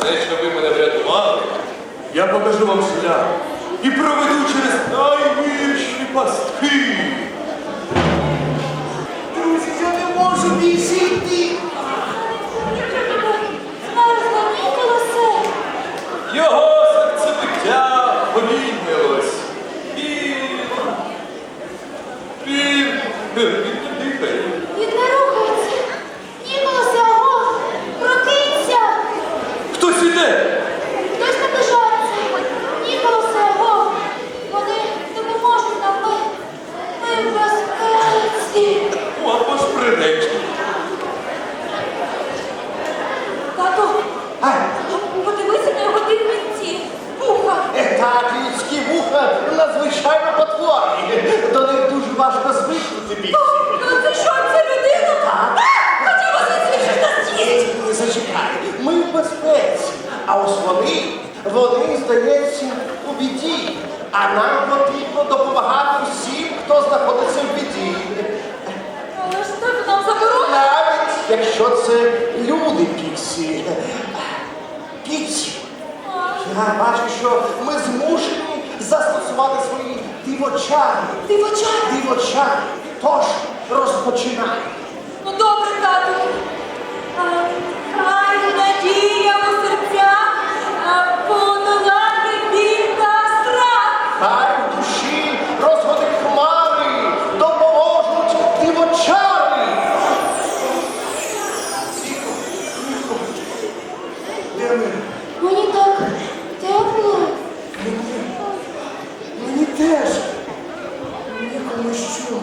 те, що ви мене врятували, я покажу вам шлях і проведу через найгірші пастки. Друзі, я не можу більше. Звідти! Хтось наближається. Ніколасе, го. Вони допоможуть нам. Ми, ми безпечні. О, безпринечні. Тату, А, подивися на його дивниці. Вуха. е, Так, людські вуха надзвичайно потворні. До них дуже важко здається у біді, а нам потрібно допомагати всім, хто знаходиться в біді. Але ж так нам заборонено. Навіть якщо це люди Піксі. Піксі, я бачу, що ми змушені застосувати свої дивочари. Дивочари. Дивочари. Тож розпочинай. Ну добре, тату. мене. Мені так тепло. Мені, мені теж. Мені комусь що.